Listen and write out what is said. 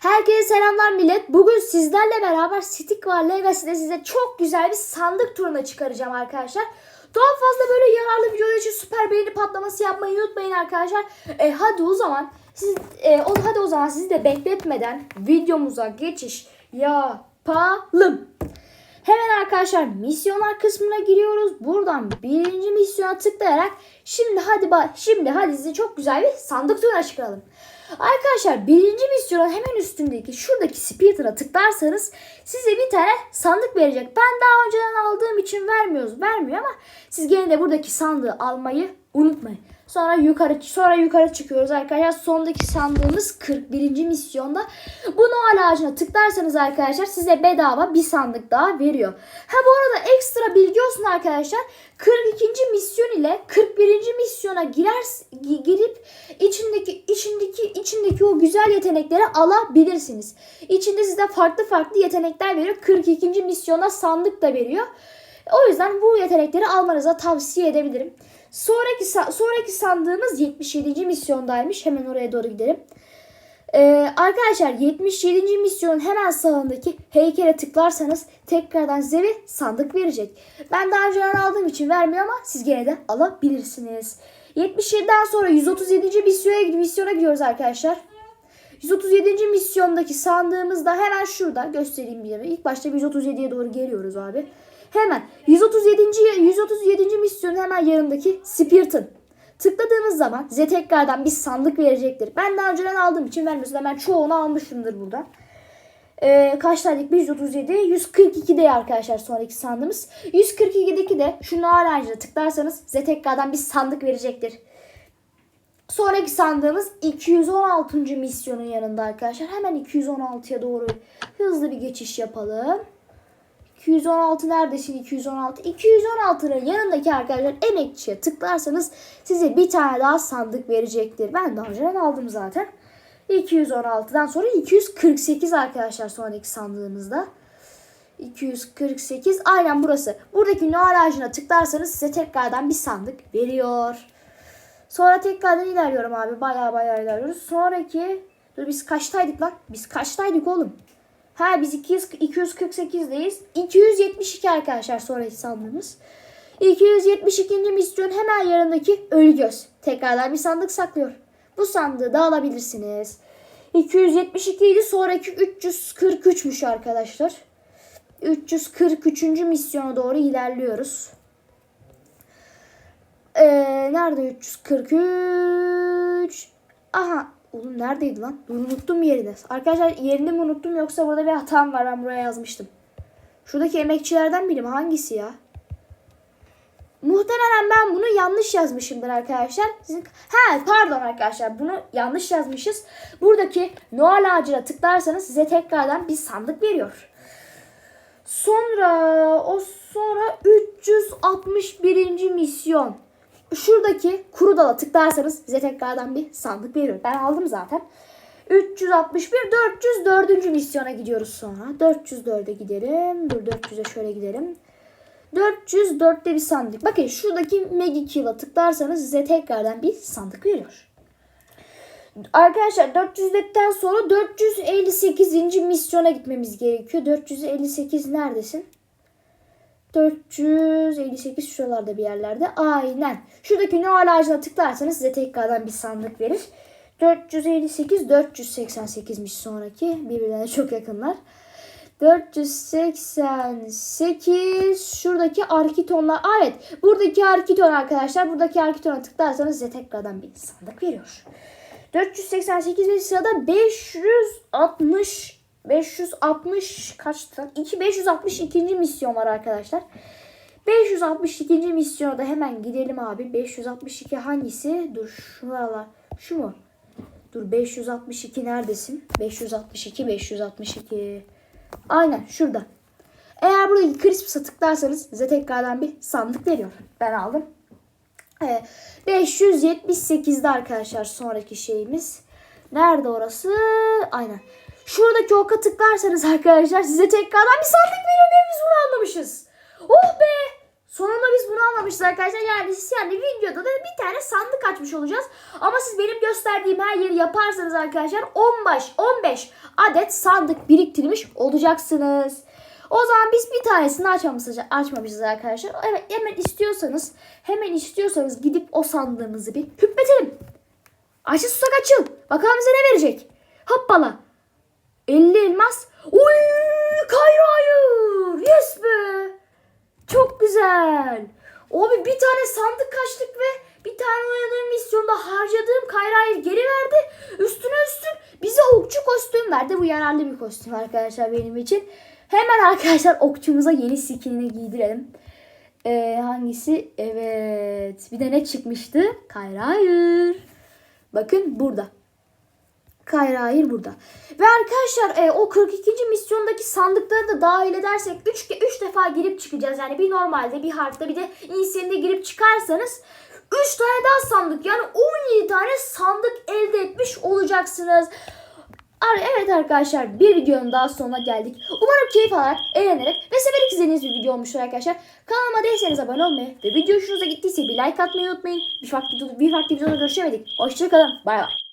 Herkese selamlar millet. Bugün sizlerle beraber Stick var Legacy'de size çok güzel bir sandık turuna çıkaracağım arkadaşlar. Daha fazla böyle yararlı videolar için süper beğeni patlaması yapmayı unutmayın arkadaşlar. E, hadi o zaman siz e, o, hadi o zaman sizi de bekletmeden videomuza geçiş yapalım. Hemen arkadaşlar misyonlar kısmına giriyoruz. Buradan birinci misyona tıklayarak şimdi hadi şimdi hadi size çok güzel bir sandık turuna çıkaralım. Arkadaşlar birinci misyonun hemen üstündeki şuradaki speeder'a tıklarsanız size bir tane sandık verecek. Ben daha önceden aldığım için vermiyoruz. Vermiyor ama siz gene de buradaki sandığı almayı unutmayın. Sonra yukarı sonra yukarı çıkıyoruz arkadaşlar. Sondaki sandığımız 41. misyonda. Bu Noel ağacına tıklarsanız arkadaşlar size bedava bir sandık daha veriyor. Ha bu arada ekstra bilgi olsun arkadaşlar. 42. misyon ile 41. misyona girer gi- girip içindeki içindeki içindeki o güzel yetenekleri alabilirsiniz. İçinde size farklı farklı yetenekler veriyor. 42. misyona sandık da veriyor. O yüzden bu yetenekleri almanıza tavsiye edebilirim. Sonraki sonraki sandığımız 77. misyondaymış. Hemen oraya doğru gidelim. Ee, arkadaşlar 77. misyonun hemen sağındaki heykele tıklarsanız tekrardan size bir sandık verecek. Ben daha önceden aldığım için vermiyor ama siz gene de alabilirsiniz. 77'den sonra 137. misyona, misyona gidiyoruz arkadaşlar. 137. misyondaki sandığımız da hemen şurada göstereyim bir yere. İlk başta 137'ye doğru geliyoruz abi. Hemen 137. 137. misyonun hemen yanındaki Spirit'ın tıkladığımız zaman size tekrardan bir sandık verecektir. Ben daha önceden aldığım için vermiyorsun. Hemen çoğunu almışımdır buradan. Ee, kaç tane 137, 142'de arkadaşlar sonraki sandığımız. 142'deki de şu ağacına tıklarsanız size tekrardan bir sandık verecektir. Sonraki sandığımız 216. misyonun yanında arkadaşlar. Hemen 216'ya doğru hızlı bir geçiş yapalım. 216 neredesin 216? 216'nın yanındaki arkadaşlar emekçiye tıklarsanız size bir tane daha sandık verecektir. Ben daha önceden aldım zaten. 216'dan sonra 248 arkadaşlar sonraki sandığımızda. 248 aynen burası. Buradaki Noel ağacına tıklarsanız size tekrardan bir sandık veriyor. Sonra tekrardan ilerliyorum abi. Baya baya ilerliyoruz. Sonraki dur biz kaçtaydık lan? Biz kaçtaydık oğlum? Ha biz 200, 248'deyiz. 272 arkadaşlar sonraki sandığımız. 272. misyon hemen yanındaki ölü göz. Tekrardan bir sandık saklıyor. Bu sandığı da alabilirsiniz. 272 idi sonraki 343'müş arkadaşlar. 343. misyona doğru ilerliyoruz. Ee, nerede 343? Aha. Oğlum neredeydi lan? Unuttum yerini. Arkadaşlar yerini mi unuttum yoksa burada bir hatam var. Ben buraya yazmıştım. Şuradaki emekçilerden biri mi? Hangisi ya? Muhtemelen ben bunu yanlış yazmışımdır arkadaşlar. Sizin... Ha pardon arkadaşlar bunu yanlış yazmışız. Buradaki Noel ağacına tıklarsanız size tekrardan bir sandık veriyor. Sonra o sonra 361. misyon. Şuradaki kuru dala tıklarsanız size tekrardan bir sandık veriyor. Ben aldım zaten. 361 404. misyona gidiyoruz sonra. 404'e gidelim. Dur 400'e şöyle gidelim. 404'te bir sandık. Bakın şuradaki Megi Kill'a tıklarsanız size tekrardan bir sandık veriyor. Arkadaşlar 404'ten sonra 458. misyona gitmemiz gerekiyor. 458 neredesin? 458 şuralarda bir yerlerde. Aynen. Şuradaki Noel ağacına tıklarsanız size tekrardan bir sandık verir. 458 488'miş sonraki. Birbirlerine çok yakınlar. 488 şuradaki arkitonlar. Evet buradaki arkiton arkadaşlar. Buradaki arkitona tıklarsanız size tekrardan bir sandık veriyor. 488 ve sırada 560 560 kaçtı? 2 562. misyon var arkadaşlar. 562. misyona da hemen gidelim abi. 562 hangisi? Dur şuralar. Şu mu? Dur 562 neredesin? 562 562. Aynen şurada. Eğer buradaki Crisps'a tıklarsanız size tekrardan bir sandık veriyor. Ben aldım. Ee, 578'de arkadaşlar sonraki şeyimiz. Nerede orası? Aynen. Şuradaki oka tıklarsanız arkadaşlar size tekrardan bir sandık veriyor ve biz bunu anlamışız. Oh be! Sonunda biz bunu anlamışız arkadaşlar. Yani siz yani videoda da bir tane sandık açmış olacağız. Ama siz benim gösterdiğim her yeri yaparsanız arkadaşlar 15 15 adet sandık biriktirmiş olacaksınız. O zaman biz bir tanesini açmamışız, açmamışız arkadaşlar. Evet hemen istiyorsanız hemen istiyorsanız gidip o sandığımızı bir hüpletelim. Açıl susak açıl. Bakalım bize ne verecek. Hoppala. 50 elmas. Uy Kayra hayır. Yes be. Çok güzel. Abi bir tane sandık kaçtık ve bir tane oynadığım misyonda harcadığım Kayra'yı geri verdi. Üstüne üstün bize okçu kostüm verdi. Bu yararlı bir kostüm arkadaşlar benim için. Hemen arkadaşlar okçumuza yeni skinini giydirelim. Ee, hangisi? Evet. Bir de ne çıkmıştı? Kayra hayır. Bakın burada. Kayra hayır burada. Ve arkadaşlar e, o 42. misyondaki sandıkları da dahil edersek 3 3 defa girip çıkacağız. Yani bir normalde bir harfte bir de insanında girip çıkarsanız 3 tane daha sandık yani 17 tane sandık elde etmiş olacaksınız. Evet arkadaşlar bir videonun daha sonuna geldik. Umarım keyif alarak, eğlenerek ve severek izlediğiniz bir video olmuştur arkadaşlar. Kanalıma değilseniz abone olmayı ve video hoşunuza gittiyse bir like atmayı unutmayın. Bir farklı, bir farklı videoda görüşemedik. Hoşçakalın. Bay bay.